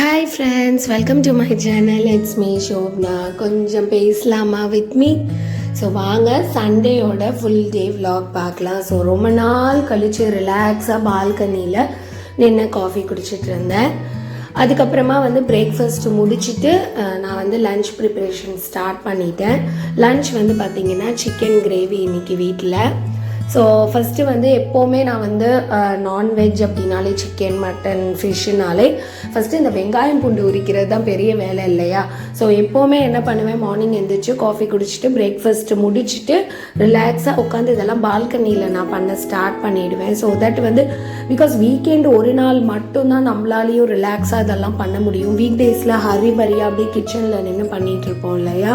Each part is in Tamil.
Hi friends welcome to my channel it's me Shobna கொஞ்சம் பேசலாமா வித் மீ ஸோ வாங்க சண்டேயோட ஃபுல் டே விலாக் பார்க்கலாம். ஸோ ரொம்ப நாள் கழித்து ரிலாக்ஸாக பால்கனியில் நின்று காஃபி குடிச்சிட்டு இருந்தேன். அதுக்கப்புறமா வந்து பிரேக்ஃபாஸ்ட் முடிச்சுட்டு நான் வந்து லஞ்ச் ப்ரிப்பரேஷன் ஸ்டார்ட் பண்ணிட்டேன். லஞ்ச் வந்து பார்த்திங்கன்னா சிக்கன் கிரேவி இன்றைக்கி வீட்டில் ஸோ ஃபஸ்ட்டு வந்து எப்போவுமே நான் வந்து நான்வெஜ் அப்படின்னாலே சிக்கன் மட்டன் ஃபிஷ்ஷுனாலே ஃபஸ்ட்டு இந்த வெங்காயம் பூண்டு உரிக்கிறது தான் பெரிய வேலை இல்லையா? ஸோ எப்போவுமே என்ன பண்ணுவேன் மார்னிங் எழுந்திரிச்சு காஃபி குடிச்சிட்டு பிரேக்ஃபாஸ்ட் முடிச்சுட்டு ரிலாக்ஸாக உட்காந்து இதெல்லாம் பால்கனியில் நான் பண்ண ஸ்டார்ட் பண்ணிடுவேன். ஸோ தட் வந்து பிகாஸ் வீக்கெண்ட் ஒரு நாள் மட்டும்தான் நம்மளாலேயும் ரிலாக்ஸாக இதெல்லாம் பண்ண முடியும். வீக் டேஸில் ஹரி பரியா அப்படியே கிச்சனில் நின்று பண்ணிகிட்டு இருப்போம் இல்லையா?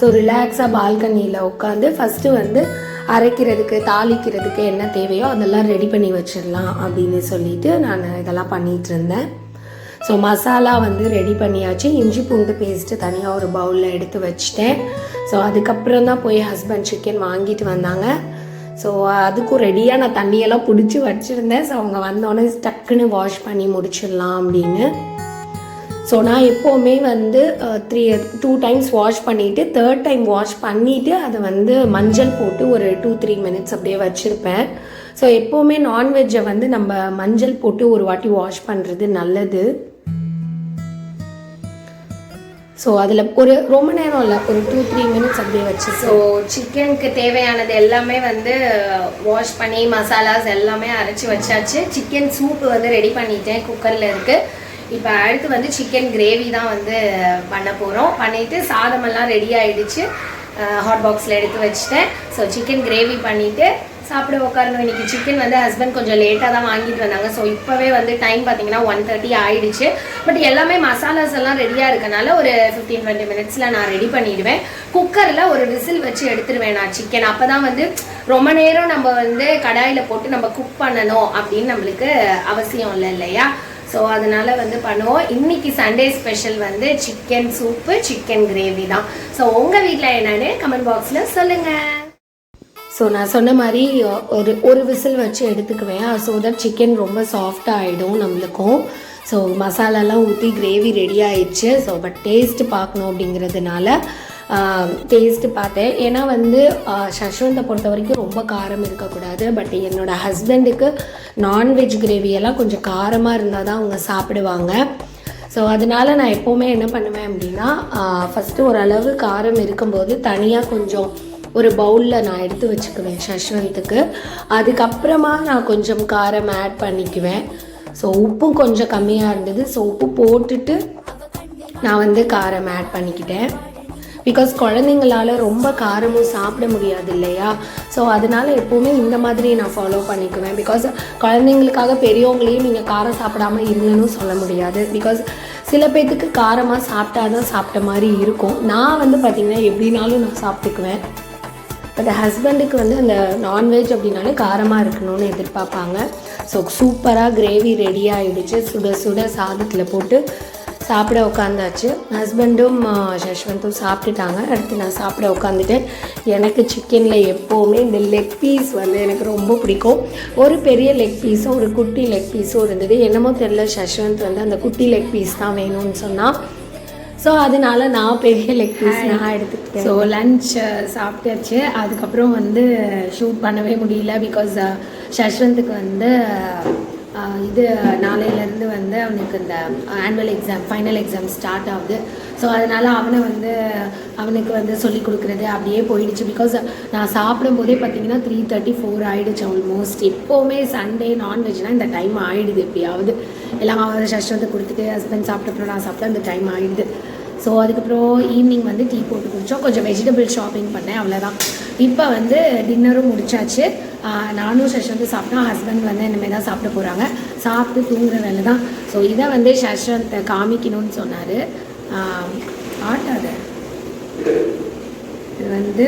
ஸோ ரிலாக்ஸாக பால்கனியில் உட்காந்து ஃபஸ்ட்டு வந்து அரைக்கிறதுக்கு தாளிக்கிறதுக்கு என்ன தேவையோ அதெல்லாம் ரெடி பண்ணி வச்சிடலாம் அப்படின்னு சொல்லிட்டு நான் இதெல்லாம் பண்ணிகிட்டு இருந்தேன். ஸோ மசாலா வந்து ரெடி பண்ணியாச்சு. இஞ்சி பூண்டு பேஸ்ட்டு தனியாக ஒரு பவுலில் எடுத்து வச்சிட்டேன். ஸோ அதுக்கப்புறம் தான் போய் ஹஸ்பண்ட் சிக்கன் வாங்கிட்டு வந்தாங்க. ஸோ அதுக்கும் ரெடியாக நான் தண்ணியெல்லாம் பிடிச்சி வச்சுருந்தேன். ஸோ அவங்க வந்தோடனே டக்குன்னு வாஷ் பண்ணி முடிச்சிடலாம் அப்படின்னு. ஸோ நான் எப்போவுமே வந்து த்ரீ டூ டைம்ஸ் வாஷ் பண்ணிவிட்டு தேர்ட் டைம் வாஷ் பண்ணிவிட்டு அதை வந்து மஞ்சள் போட்டு ஒரு டூ த்ரீ மினிட்ஸ் அப்படியே வச்சுருப்பேன். ஸோ எப்போவுமே நான்வெஜ்ஜை வந்து நம்ம மஞ்சள் போட்டு ஒரு வாட்டி வாஷ் பண்ணுறது நல்லது. ஸோ அதில் ஒரு ரொம்ப நேரம் இல்லை ஒரு டூ த்ரீ மினிட்ஸ் அப்படியே வச்சு ஸோ சிக்கனுக்கு தேவையானது எல்லாமே வந்து வாஷ் பண்ணி மசாலாஸ் எல்லாமே அரைச்சி வச்சாச்சு. சிக்கன் சூப் வந்து ரெடி பண்ணிட்டேன் குக்கரில் இருக்குது இப்போ அடுத்து வந்து சிக்கன் கிரேவி தான் வந்து பண்ண போகிறோம் பண்ணிவிட்டு சாதமெல்லாம் ரெடி ஆகிடுச்சு ஹாட் பாக்ஸில் எடுத்து வச்சுட்டேன். ஸோ சிக்கன் கிரேவி பண்ணிவிட்டு சாப்பிட உட்காரணும். இன்னைக்கு சிக்கன் வந்து ஹஸ்பண்ட் கொஞ்சம் லேட்டாக தான் வாங்கிட்டு வந்தாங்க. ஸோ இப்போவே வந்து டைம் பார்த்தீங்கன்னா ஒன் தேர்ட்டி ஆயிடுச்சு. பட் எல்லாமே மசாலாஸ் எல்லாம் ரெடியாக இருக்கனால ஒரு ஃபிஃப்டீன் டுவெண்ட்டி மினிட்ஸில் நான் ரெடி பண்ணிடுவேன். குக்கரில் ஒரு விசில் வச்சு எடுத்துருவேன் நான் சிக்கன் அப்போ தான் வந்து ரொம்ப நேரம் நம்ம வந்து கடாயில் போட்டு நம்ம குக் பண்ணணும் அப்படின்னு நம்மளுக்கு அவசியம் இல்லை இல்லையா? ஸோ அதனால் வந்து பண்ணுவோம். இன்னைக்கு சண்டே ஸ்பெஷல் வந்து சிக்கன் சூப்பு சிக்கன் கிரேவி தான். ஸோ உங்கள் வீட்டில் என்னென்னு கமெண்ட் பாக்ஸில் சொல்லுங்கள் ஸோ நான் சொன்ன மாதிரி ஒரு ஒரு விசில் வச்சு எடுத்துக்குவேன். ஸோ தட் சிக்கன் ரொம்ப சாஃப்டாக ஆகிடும் நம்மளுக்கும். ஸோ மசாலாலாம் ஊற்றி கிரேவி ரெடி ஆயிடுச்சு ஸோ பட் டேஸ்ட் பார்க்கணும் அப்படிங்கிறதுனால டேஸ்ட்டு பார்த்தேன். ஏன்னா வந்து சஷ்வந்தை பொறுத்த வரைக்கும் ரொம்ப காரம் இருக்கக்கூடாது. பட் என்னோடய ஹஸ்பண்டுக்கு நான்வெஜ் கிரேவியெல்லாம் கொஞ்சம் காரமாக இருந்தால் தான் அவங்க சாப்பிடுவாங்க. ஸோ அதனால நான் எப்போவுமே என்ன பண்ணுவேன் அப்படின்னா ஃபஸ்ட்டு ஓரளவு காரம் இருக்கும்போது தனியாக கொஞ்சம் ஒரு பவுலில் நான் எடுத்து வச்சுக்குவேன் சஷ்வந்த்துக்கு அதுக்கப்புறமா நான் கொஞ்சம் காரம் ஆட் பண்ணிக்குவேன். ஸோ உப்பும் கொஞ்சம் கம்மியாக இருந்தது. ஸோ உப்பு போட்டுட்டு நான் வந்து காரம் ஆட் பண்ணிக்கிட்டேன். பிகாஸ் குழந்தைங்களால ரொம்ப காரமும் சாப்பிட முடியாது இல்லையா? ஸோ அதனால் எப்போவுமே இந்த மாதிரி நான் ஃபாலோ பண்ணிக்குவேன். பிகாஸ் குழந்தைங்களுக்காக பெரியவங்களையும் நீங்கள் காரம் சாப்பிடாம இருங்கன்னு சொல்ல முடியாது. பிகாஸ் சில பேர்த்துக்கு காரமாக சாப்பிட்டா தான் சாப்பிட்ட மாதிரி இருக்கும். நான் வந்து பார்த்திங்கன்னா எப்படினாலும் நான் சாப்பிட்டுக்குவேன். பட் ஹஸ்பண்டுக்கு வந்து அந்த நான்வெஜ் அப்படின்னாலே காரமாக இருக்கணும்னு எதிர்பார்ப்பாங்க. ஸோ சூப்பராக கிரேவி ரெடி ஆகிடுச்சு சுட சுட சாதத்தில் போட்டு சாப்பிட உட்காந்தாச்சு ஹஸ்பண்டும் சஷ்வந்தும் சாப்பிட்டுட்டாங்க. அடுத்து நான் சாப்பிட உட்காந்துட்டேன் எனக்கு சிக்கனில் எப்போவுமே இந்த லெக் பீஸ் வந்து எனக்கு ரொம்ப பிடிக்கும். ஒரு பெரிய லெக் பீஸும் ஒரு குட்டி லெக் பீஸும் இருந்தது. என்னமோ தெரில சஷ்வந்த் வந்து அந்த குட்டி லெக் பீஸ் தான் வேணும்னு சொன்னால் ஸோ அதனால நான் பெரிய லெக் பீஸ் நான் எடுத்துக்கிட்டேன். ஸோ லஞ்ச் சாப்பிட்டாச்சு. அதுக்கப்புறம் வந்து ஷூட் பண்ணவே முடியல பிகாஸ் சஷ்வந்துக்கு வந்து இது நாளையிலேருந்து வந்து அவனுக்கு இந்த annual exam final exam start ஆகுது. ஸோ அதனால் அவனை வந்து அவனுக்கு வந்து சொல்லி கொடுக்குறது அப்படியே போயிடுச்சு. பிகாஸ் நான் சாப்பிடும்போதே பார்த்தீங்கன்னா த்ரீ தேர்ட்டி ஃபோர் ஆகிடுச்சு ஆல்மோஸ்ட் எப்போவுமே சண்டே நான்வெஜ்னால் இந்த டைம் ஆகிடுது எப்படியாவது எல்லாம் அவன் சஷ்வத்தை கொடுத்துட்டு ஹஸ்பண்ட் சாப்பிட்டப்பறம் நான் சாப்பிட்டா அந்த டைம் ஆகிடுது ஸோ அதுக்கப்புறம் ஈவினிங் வந்து டீ போட்டு குடித்தோம் கொஞ்சம் வெஜிடபிள் ஷாப்பிங் பண்ணேன் அவ்வளோதான் இப்போ வந்து டின்னரும் முடிச்சாச்சு. நானும் சஷ்வந்த் சாப்பிட்டோம். ஹஸ்பண்ட் வந்து இனிமேல் தான் சாப்பிட போகிறாங்க சாப்பிட்டு தூங்குற வேலை தான் ஸோ இதை வந்து சஷ்வந்தை காமிக்கணும்னு சொன்னார். ஆட்டாத இது வந்து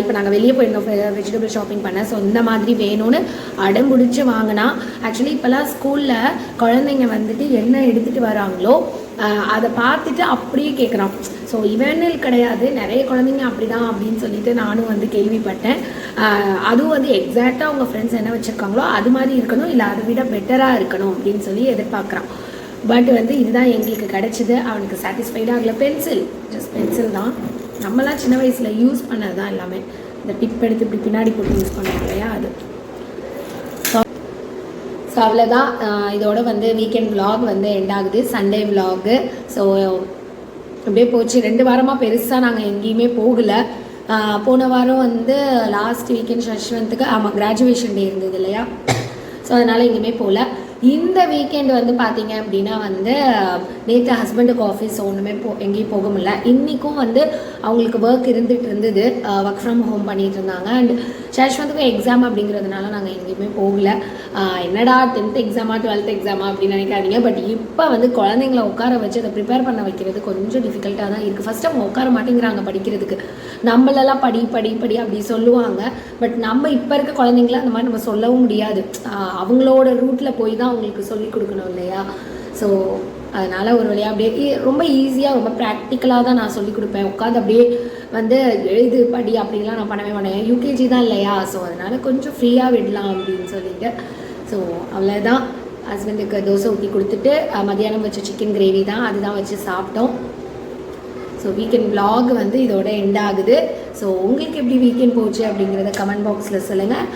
இப்போ நாங்கள் வெளியே போயிருந்தோம். வெஜிடபிள் ஷாப்பிங் பண்ண. ஸோ இந்த மாதிரி வேணும்னு அடம் பிடிச்சி வாங்கினா ஆக்சுவலி இப்போல்லாம் ஸ்கூலில் குழந்தைங்க வந்துட்டு என்ன எடுத்துகிட்டு வராங்களோ அதை பார்த்துட்டு அப்படியே கேட்குறான் ஸோ இவனில் கிடையாது. நிறைய குழந்தைங்க அப்படிதான் அப்படின்னு சொல்லிட்டு நானும் வந்து கேள்விப்பட்டேன். அதுவும் வந்து எக்ஸாக்டாக அவங்க ஃப்ரெண்ட்ஸ் என்ன வச்சுருக்காங்களோ அது மாதிரி இருக்கணும். இல்லை அதை விட பெட்டராக இருக்கணும் அப்படின்னு சொல்லி எதிர்பார்க்குறான். பட் வந்து இதுதான் எங்களுக்கு கிடைச்சிது. அவனுக்கு சாட்டிஸ்ஃபைடாக ஆகல. பென்சில் ஜஸ்ட் பென்சில் தான். நம்மலாம் சின்ன வயசில் யூஸ் பண்ணது தான் எல்லாமே. இந்த டிப் எடுத்து இப்படி பின்னாடி போட்டு யூஸ் பண்ணுவோம் இல்லையா? அது. ஸோ அவ்வளோதான் இதோட வந்து வீக்கெண்ட் விலாக் வந்து எண்ட் ஆகுது. சண்டே விலாகு ஸோ அப்படியே போச்சு. ரெண்டு வாரமாக பெருசாக நாங்கள் எங்கேயுமே போகலை. போன வாரம் வந்து லாஸ்ட் வீக்கெண்ட் சஷ்வந்த்துக்கு ஆமாம் கிராஜுவேஷன் டே இருந்தது இல்லையா? ஸோ அதனால் எங்கேயுமே போகல. இந்த வீக்கெண்ட் வந்து பார்த்தீங்க அப்படின்னா வந்து நேற்று ஹஸ்பண்டுக்கு ஆஃபீஸ் ஒன்றுமே போ எங்கேயும் போக முடியல. இன்றைக்கும் வந்து அவங்களுக்கு ஒர்க் இருந்துகிட்டு இருந்தது. ஒர்க் ஃப்ரம் ஹோம் பண்ணிகிட்டு இருந்தாங்க. அண்ட் சாஷ்வந்துக்கும் எக்ஸாம் அப்படிங்கிறதுனால நாங்கள் எங்கேயுமே போகல. என்னடா டென்த் எக்ஸாமா டுவெல்த் எக்ஸாமா அப்படின்னு நினைக்காதீங்க. பட் இப்போ வந்து குழந்தைங்கள உட்கார வச்சு அதை ப்ரிப்பேர் பண்ண வைக்கிறது கொஞ்சம் டிஃபிகல்ட்டாக தான் இருக்குது ஃபஸ்ட் அவங்க உட்கார மாட்டேங்கிறாங்க படிக்கிறதுக்கு. நம்மளெல்லாம் படி படி படி அப்படி சொல்லுவாங்க. பட் நம்ம இப்போ இருக்க குழந்தைங்கள அந்த மாதிரி நம்ம சொல்லவும் முடியாது. அவங்களோட ரூட்டில் போய் தான் அவங்களுக்கு சொல்லி கொடுக்கணும் இல்லையா? ஸோ அதனால் ஒரு வழியாக அப்படியே ரொம்ப ஈஸியாக ரொம்ப ப்ராக்டிக்கலாக தான் நான் சொல்லிக் கொடுப்பேன். உட்காந்து அப்படியே வந்து எழுது படி அப்படிலாம் நான் பண்ணவே மாட்டேன். யூகேஜி தான் இல்லையா? ஸோ அதனால் கொஞ்சம் ஃப்ரீயாக விடலாம் அப்படின்னு சொல்லிட்டு ஸோ அவ்வளோதான் ஹஸ்பண்டுக்கு தோசை ஊற்றி கொடுத்துட்டு மதியானம் வச்ச சிக்கன் கிரேவி தான் அதுதான் வச்சு சாப்பிட்டோம். ஸோ வீக்கெண்ட் vlog வந்து இதோட எண்ட் ஆகுது. ஸோ உங்களுக்கு எப்படி வீக்கெண்ட் போச்சு அப்படிங்கிறத கமெண்ட் பாக்ஸில் சொல்லுங்கள்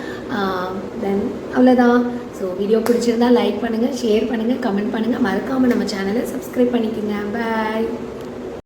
தென் அவ்வளோதான் ஸோ வீடியோ பிடிச்சிருந்தா லைக் பண்ணுங்கள் ஷேர் பண்ணுங்கள் கமெண்ட் பண்ணுங்கள் மறக்காமல் நம்ம சேனலை சப்ஸ்கிரைப் பண்ணிக்கோங்க. பாய்